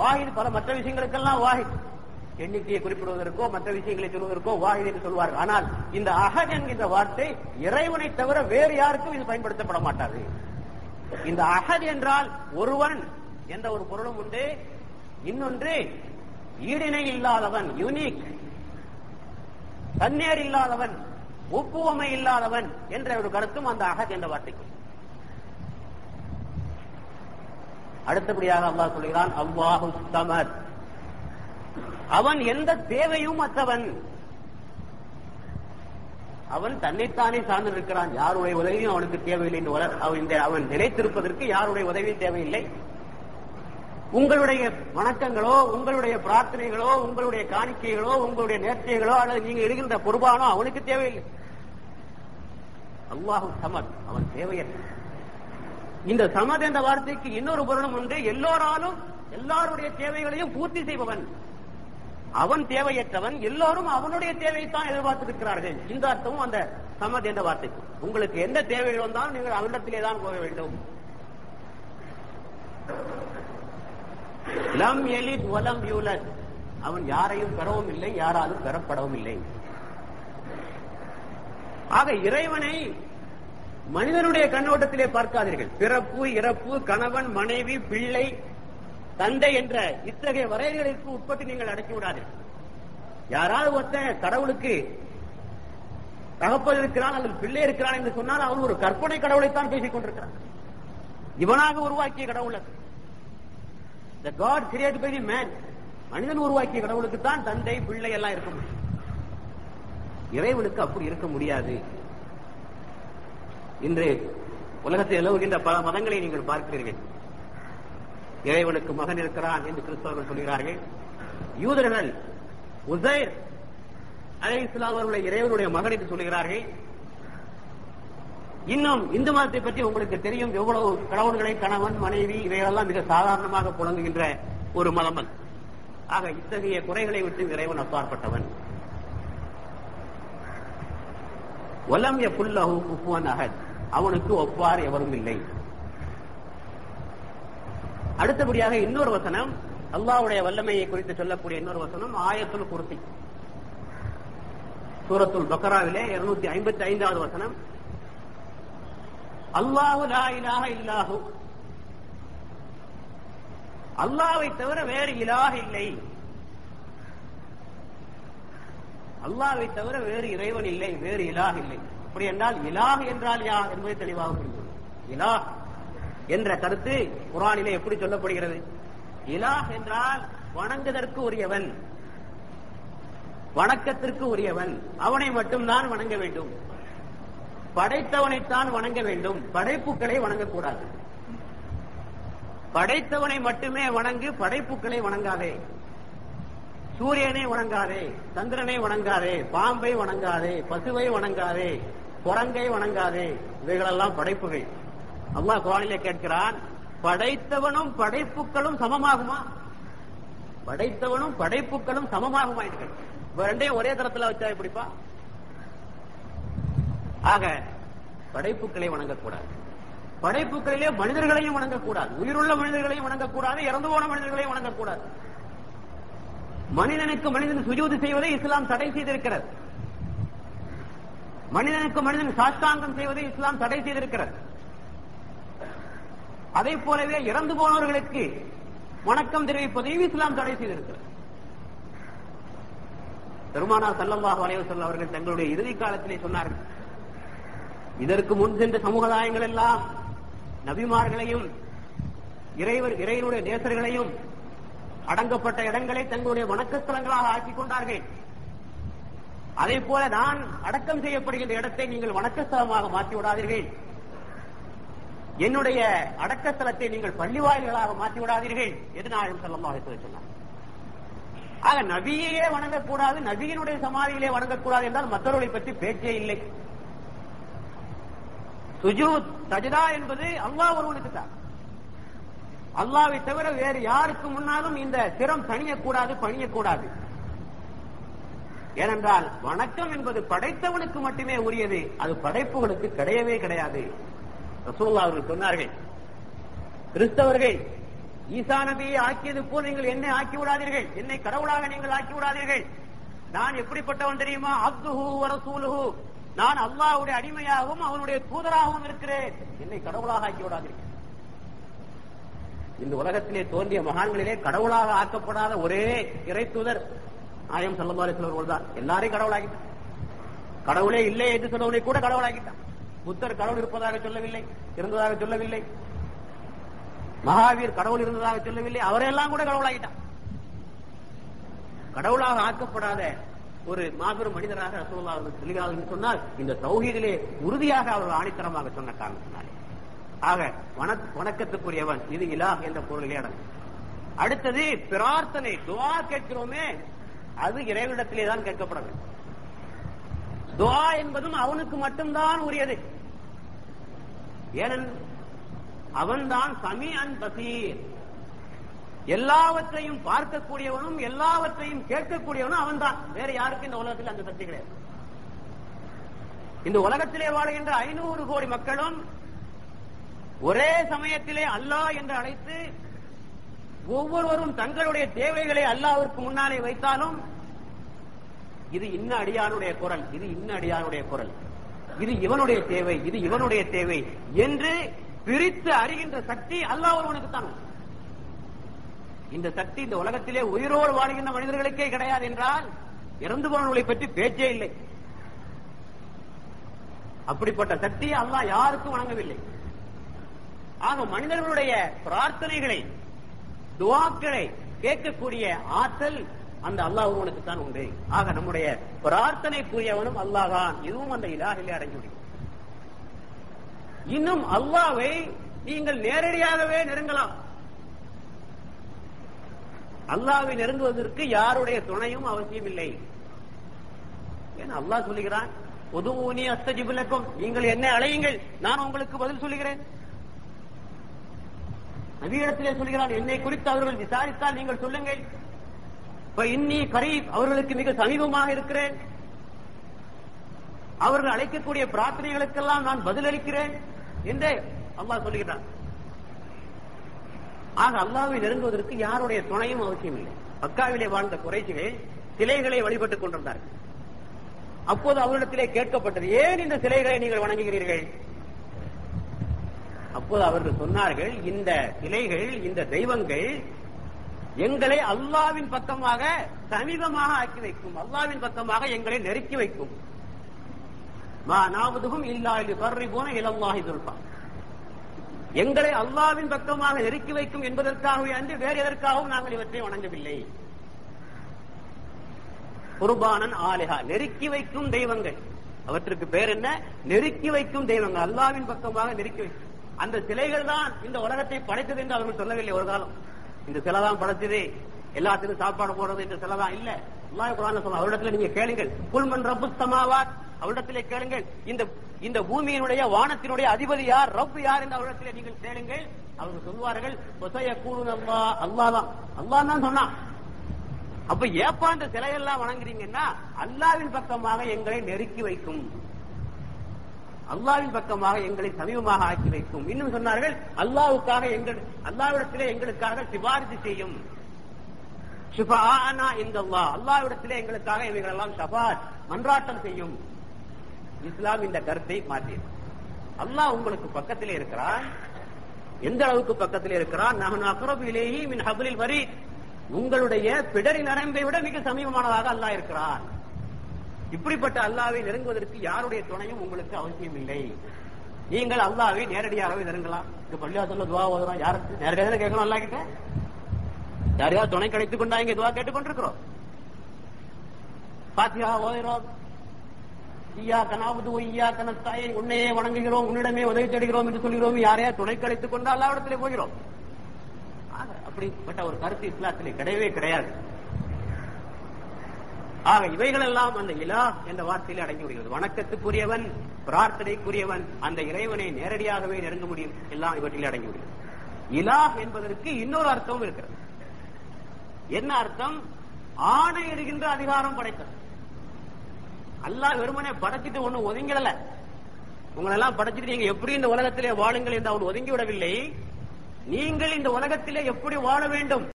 வாஹித் பல மற்ற விஷயங்களுக்கெல்லாம் வாஹித். எண்ணிக்கையை குறிப்பிடுவதற்கோ மற்ற விஷயங்களை சொல்வதற்கோ வாஹித் என்று சொல்வார்கள். ஆனால் இந்த அஹத் என்கின்ற வார்த்தை இறைவனை தவிர வேறு யாருக்கும் இது பயன்படுத்தப்பட மாட்டாது. இந்த அகத் என்றால் ஒருவன் என்ற ஒரு பொருளும் உண்டு. இன்னொன்று ஈடிணை இல்லாதவன் யூனிக் தன்னேர் இல்லாதவன் ஒப்புவமை இல்லாதவன் என்ற ஒரு கருத்தும் அந்த அகத் என்ற வார்த்தைக்கு அடுத்தபடியாக அல்லாஹ் சொல்கிறான் அவ்வாஹு சமத் அவன் எந்த தேவையும் அற்றவன் அவன் தன்னைத்தானே சார்ந்து இருக்கிறான் யாருடைய உதவியும் அவனுக்கு தேவையில்லை என்று அவன் நினைத்திருப்பதற்கு யாருடைய உதவியும் தேவையில்லை. உங்களுடைய வணக்கங்களோ உங்களுடைய பிரார்த்தனைகளோ உங்களுடைய காணிக்கைகளோ உங்களுடைய நேர்த்தைகளோ அல்லது நீங்க இடுகின்ற பொறுப்பானோ அவனுக்கு தேவையில்லை. அல்லாஹு சமத் அவன் தேவையற்ற. இந்த சமத் என்ற வார்த்தைக்கு இன்னொரு பொருளும் உண்டு. எல்லோராலும் எல்லாருடைய தேவைகளையும் பூர்த்தி செய்பவன். அவன் தேவையற்றவன். எல்லோரும் அவனுடைய தேவையைத்தான் எதிர்பார்த்திருக்கிறார்கள். இந்த அர்த்தமும் அந்த சமத் என்ற வார்த்தைக்கு. உங்களுக்கு எந்த தேவைகள் வந்தாலும் நீங்கள் அவனிடத்திலே தான் போக வேண்டும். லம் எலிட் வலம் யூலத். அவன் யாரையும் பெறவும் இல்லை யாராலும் பெறப்படவும் இல்லை. ஆக இறைவனை மனிதனுடைய கண்ணோட்டத்திலே பார்க்காதீர்கள். பிறப்பு இறப்பு கணவன் மனைவி பிள்ளை தந்தை என்ற இத்தகைய வரையறைகளுக்கு உட்பட்டு நீங்கள் அடக்கி விடாதீர்கள். யாராவது ஒருத்தன் கடவுளுக்கு தகப்பது இருக்கிறான் அல்லது பிள்ளை இருக்கிறான் என்று சொன்னால் அவன் ஒரு கற்பனை கடவுளைத்தான் பேசிக் கொண்டிருக்கிறான். இவனாக உருவாக்கிய கடவுள் அது. The God created by மனிதன் உருவாக்கிய கடவுளுக்கு தான் தந்தை பிள்ளை எல்லாம் இருக்க முடியும். இறைவனுக்கு அப்படி இருக்க முடியாது. இன்று உலகத்தில் நிலவுகின்ற பல மதங்களை நீங்கள் பார்க்கிறீர்கள். இறைவனுக்கு மகன் இருக்கிறான் என்று கிறிஸ்தவர்கள் சொல்கிறார்கள். யூதர்கள் உசைர் அலை இஸ்லாம் இறைவனுடைய மகன் என்று சொல்கிறார்கள். இன்னும் இந்து மதத்தை பற்றி உங்களுக்கு தெரியும். எவ்வளவு கடவுள்களை கணவன் மனைவி இவைகளெல்லாம் மிக சாதாரணமாக புழங்குகின்ற ஒரு மதம் ஆக இத்தகைய குறைகளை விட்டு இறைவன் அப்பாற்பட்டவன். வலம் புல்லஹு குஃபுவன் அஹத். அவனுக்கு ஒப்பார் எவரும் இல்லை. அடுத்தபடியாக இன்னொரு வசனம் அல்லாஹ்வுடைய வல்லமையை குறித்து சொல்லக்கூடிய இன்னொரு வசனம் ஆயத்துல் குர்சி. சூரத்துல் பக்கராவிலே இருநூத்தி ஐம்பத்தி ஐந்தாவது வசனம். அல்லாஹு லா இல்லாஹு. அல்லாவை தவிர வேறு இலாக இல்லை. அல்லாவை தவிர வேறு இறைவன் இல்லை வேறு இலாக இல்லை. அப்படி என்றால் இலாஹ் என்றால் யார் என்பதை தெளிவாக புரிந்து இலாஹ் என்ற கருத்து குரானிலே எப்படி சொல்லப்படுகிறது? இலாஹ் என்றால் வணங்குதற்கு உரியவன். வணக்கத்திற்கு உரியவன். அவனை மட்டும்தான் வணங்க வேண்டும். படைத்தவனைத்தான் வணங்க வேண்டும். படைப்புகளை வணங்கக்கூடாது. படைத்தவனை மட்டுமே வணங்கு படைப்புகளை வணங்காதே. சூரியனை வணங்காதே சந்திரனை வணங்காதே பாம்பை வணங்காதே பசுவை வணங்காதே. குரங்கை வணங்காதே. இவைகளெல்லாம் படைப்புகள். அல்லாஹ் குரானிலே கேட்கிறான் படைத்தவனும் படைப்புகளும் சமமாகுமா? படைத்தவனும் படைப்புகளும் சமமாகுமா என்று ரெண்டையும் ஒரே தரத்துல வச்சா எப்படிப்பா? ஆக படைப்புகளை வணங்கக்கூடாது. படைப்புகளிலே மனிதர்களையும் வணங்கக்கூடாது. உயிருள்ள மனிதர்களையும் வணங்கக்கூடாது. இறந்து போன மனிதர்களையும் வணங்கக்கூடாது. மனிதனுக்கு மனிதன் சுஜூதி செய்வதை இஸ்லாம் தடை செய்திருக்கிறது. மனிதனுக்கு மனிதன் சாஷ்டாங்கம் செய்வதை இஸ்லாம் தடை செய்திருக்கிறது. அதே போலவே இறந்து போனவர்களுக்கு வணக்கம் தெரிவிப்பதையும் இஸ்லாம் தடை செய்திருக்கிறது. பெருமானார் சல்லல்லாஹு அலைஹி செல்ல அவர்கள் தங்களுடைய இறுதி காலத்திலே சொன்னார்கள் இதற்கு முன் சென்ற சமுதாயங்கள் எல்லாம் நபிமார்களையும் இறைவர் இறைவனுடைய நேசர்களையும் அடங்கப்பட்ட இடங்களை தங்களுடைய வணக்கஸ்தலங்களாக ஆக்கிக் கொண்டார்கள். அதே போல நான் அடக்கம் செய்யப்படுகின்ற இடத்தை நீங்கள் வணக்கஸ்தலமாக மாற்றி விடாதீர்கள் என்னுடைய அடக்கஸ்தலத்தை நீங்கள் பள்ளி வாயில்களாக மாற்றி விடாதீர்கள் என்று நாயம் செல்லமாக சொன்னார் ஆக நபியையே வணங்கக்கூடாது நபியினுடைய சமாதியிலே வணங்கக்கூடாது என்றால் மற்றவர்களை பற்றி பேச்சே இல்லை. சுஜூத் சஜிதா என்பது அல்லாஹ் ஒருவனுக்கு தான். அல்லாவை தவிர வேறு யாருக்கு முன்னாலும் இந்த சிரம் தணியக்கூடாது பணியக்கூடாது. ஏனென்றால் வணக்கம் என்பது படைத்தவனுக்கு மட்டுமே உரியது அது படைப்புகளுக்கு கிடையவே கிடையாது. ரசூல்லா அவர்கள் சொன்னார்கள் கிறிஸ்தவர்கள் ஈசா நபியை ஆக்கியது போல் நீங்கள் என்னை ஆக்கி விடாதீர்கள் என்னை கடவுளாக நீங்கள் ஆக்கி விடாதீர்கள் நான் எப்படிப்பட்டவன் தெரியுமா? அப்துஹு வரசூலுஹு நான் அல்லாவுடைய அடிமையாகவும் அவனுடைய தூதராகவும் இருக்கிறேன். என்னை கடவுளாக ஆக்கி விடாதீர்கள் இந்த உலகத்திலே தோன்றிய மகான்களிலே கடவுளாக ஆக்கப்படாத ஒரே இறை தூதர் ஆயம் சல்லல்லாஹு அலைஹி தான் எல்லாரையும் கடவுளாக்கிட்டான். கடவுளே இல்லை என்று சொன்னவனை கூட கடவுளாகிட்டான் புத்தர் கடவுள் இருப்பதாக சொல்லவில்லை இருந்ததாக சொல்லவில்லை. மகாவீர் கடவுள் இருந்ததாக சொல்லவில்லை அவரையெல்லாம் கூட கடவுளாகிட்டான் கடவுளாக ஆக்கப்படாத ஒரு மாபெரும் மனிதராக ரசோல்லா அவர்கள் சொல்கிறார்கள் என்று சொன்னால் இந்த தௌஹீதிலே உறுதியாக அவர்கள் ஆணித்தரமாக சொன்ன காரணத்தினாலே. ஆக வணக்கத்துக்குரியவன் இது இலா என்ற பொருளிலே அடங்கும். அடுத்தது பிரார்த்தனை துவா கேட்கிறோமே அது இறைவனிடத்திலே தான் கேட்கப்பட வேண்டும் துவா என்பதும் அவனுக்கு மட்டும்தான் உரியது. ஏனென் அவன்தான் சமி அன் பசீர். எல்லாவற்றையும் பார்க்கக்கூடியவனும் எல்லாவற்றையும் கேட்கக்கூடியவனும் அவன்தான். வேற யாருக்கும் இந்த உலகத்தில் அந்த சக்தி கிடையாது. இந்த உலகத்திலே வாழுகின்ற ஐநூறு கோடி மக்களும் ஒரே சமயத்திலே அல்லாஹ் என்று அழைத்து ஒவ்வொருவரும் தங்களுடைய தேவைகளை அல்லாவிற்கு முன்னாலே வைத்தாலும் இது இன்ன அடியானுடைய குரல் இது இன்ன அடியானுடைய குரல். இது இவனுடைய தேவை இது இவனுடைய தேவை என்று பிரித்து அறிகின்ற சக்தி அல்லாஹ் ஒருவனுக்கு தான். இந்த சக்தி இந்த உலகத்திலே உயிரோடு வாழ்கின்ற மனிதர்களுக்கே கிடையாது என்றால் இறந்து போனவர்களை பற்றி பேச்சே இல்லை. அப்படிப்பட்ட சக்தியை அல்லாஹ் யாருக்கும் வழங்கவில்லை. ஆக மனிதர்களுடைய பிரார்த்தனைகளை துவாக்களை கேட்கக்கூடிய ஆற்றல் அந்த அல்லாஹுவனுக்கு தான் உண்டு. ஆக நம்முடைய பிரார்த்தனைக்குரியவனும் அல்லாஹ் தான் இதுவும் அந்த இலாகிலே அடங்கிவிடும் இன்னும் அல்லாவை நீங்கள் நேரடியாகவே நெருங்கலாம். அல்லாவை நெருங்குவதற்கு யாருடைய துணையும் அவசியம் இல்லை. ஏன் அல்லாஹ் சொல்லுகிறான்? பொதுவூனி அஸ்தஜிபுலக்கும் நீங்கள் என்ன அழையுங்கள். நான் உங்களுக்கு பதில் சொல்லுகிறேன். நவீனத்திலே சொல்கிறான் என்னை குறித்து அவர்கள் விசாரித்தால் நீங்கள் சொல்லுங்கள். இப்ப இன்னி கரீப் அவர்களுக்கு மிக சமீபமாக இருக்கிறேன். அவர்கள் அழைக்கக்கூடிய பிரார்த்தனைகளுக்கெல்லாம் நான் பதிலளிக்கிறேன் என்றே அல்லாஹ் சொல்லுகிறான். ஆக அல்லாவை நெருங்குவதற்கு யாருடைய துணையும் அவசியம் இல்லை மக்காவிலே வாழ்ந்த குறைச்சிகள் சிலைகளை வழிபட்டுக் கொண்டிருந்தார்கள். அப்போது அவரிடத்திலே கேட்கப்பட்டது ஏன் இந்த சிலைகளை நீங்கள் வணங்குகிறீர்கள்? அப்போது அவர்கள் சொன்னார்கள் இந்த சிலைகள் இந்த தெய்வங்கள் எங்களை அல்லாவின் பக்கமாக சமீபமாக ஆக்கி வைக்கும். அல்லாவின் பக்கமாக எங்களை நெருக்கி வைக்கும். மா நாவதுகும் இல்லா பர்ரி போன இளம்வாகி எங்களை அல்லாவின் பக்கமாக நெருக்கி வைக்கும் என்பதற்காகவே அன்று வேறு எதற்காகவும் நாங்கள் இவற்றை வணங்கவில்லை. குர்பானன் ஆலிஹா. நெருக்கி வைக்கும் தெய்வங்கள். அவற்றுக்கு பேர் என்ன? நெருக்கி வைக்கும் தெய்வங்கள். அல்லாவின் பக்கமாக நெருக்கி வைக்கும். அந்த சிலைகள் தான் இந்த உலகத்தை படைத்தது என்று அவர்கள் சொல்லவில்லை ஒரு காலம். இந்த சிலை தான் படைச்சது எல்லாத்துக்கும் சாப்பாடு போடுறது இந்த சிலை தான் இல்ல. அல்லாஹ் குரான் சொல்ல அவரிடத்துல நீங்க கேளுங்கள். குல்மன் ரப்பு சமாவாத் அவரிடத்திலே கேளுங்கள். இந்த இந்த பூமியினுடைய வானத்தினுடைய அதிபதி யார்? ரப்பு யார் என்று அவரிடத்திலே நீங்கள் கேளுங்கள். அவர்கள் சொல்வார்கள் ஒசைய கூறு அல்லா அல்லா தான். அல்லா தான் சொன்னான். அப்ப ஏப்பா இந்த சிலையெல்லாம் வணங்குறீங்கன்னா அல்லாவின் பக்கமாக எங்களை நெருக்கி வைக்கும். அல்லாவின் பக்கமாக எங்களை சமீபமாக ஆக்கி வைக்கும். இன்னும் சொன்னார்கள் அல்லாவுக்காக எங்கள் அல்லாவிடத்திலே எங்களுக்காக சிபாரிசு செய்யும். இந்த அல்லாஹ் அல்லாவிடத்திலே எங்களுக்காக இவைகள் எல்லாம் ஷபாத் மன்றாட்டம் செய்யும். இஸ்லாம் இந்த கருத்தை மாற்றியது. அல்லாஹ் உங்களுக்கு பக்கத்திலே இருக்கிறான். எந்த அளவுக்கு பக்கத்திலே இருக்கிறான்? நான் அக்ரபிலேயே மின் ஹபலில் வரி உங்களுடைய பிடரி நரம்பை விட மிக சமீபமானதாக அல்லாஹ் இருக்கிறான். இப்படிப்பட்ட அல்லாவை நெருங்குவதற்கு யாருடைய துணையும் உங்களுக்கு அவசியம் இல்லை நீங்கள் அல்லாவை நேரடியாகவே நெருங்கலாம். இந்த பள்ளியாசல்ல துவா ஓதுறோம். யாருக்கு நேரடியாக கேட்கணும் அல்லா கிட்ட? யாரையாவது துணை கிடைத்துக் கொண்டா இங்க துவா கேட்டுக்கொண்டிருக்கிறோம். பாத்தியா ஓதுறோம். ஐயா கனாவது ஐயா கனத்தாயை உன்னையே வணங்குகிறோம். உன்னிடமே உதவி தேடுகிறோம் என்று சொல்கிறோம் யாரையா துணை கிடைத்துக் கொண்டு அல்லாவிடத்திலே போகிறோம். ஆக, அப்படிப்பட்ட ஒரு கருத்து இஸ்லாத்திலே கிடையவே கிடையாது. ஆக இவைகள் எல்லாம் அந்த இலா என்ற வார்த்தையில் அடங்கி விடுகிறது. வணக்கத்துக்குரியவன் பிரார்த்தனைக்குரியவன் அந்த இறைவனை நேரடியாகவே நெருங்க முடியும். எல்லாம் இவற்றில் அடங்கி விடுகிறது. இலா என்பதற்கு இன்னொரு அர்த்தமும் இருக்கிறது. என்ன அர்த்தம்? ஆணையிடுகின்ற அதிகாரம் படைத்தது அல்லாஹ் வெறுமனே படைச்சிட்டு ஒண்ணு ஒதுங்கிடல உங்களை எல்லாம் படைச்சிட்டு நீங்க எப்படி இந்த உலகத்திலே வாழுங்கள் என்று அவன் ஒதுங்கி விடவில்லை. நீங்கள் இந்த உலகத்திலே எப்படி வாழ வேண்டும்?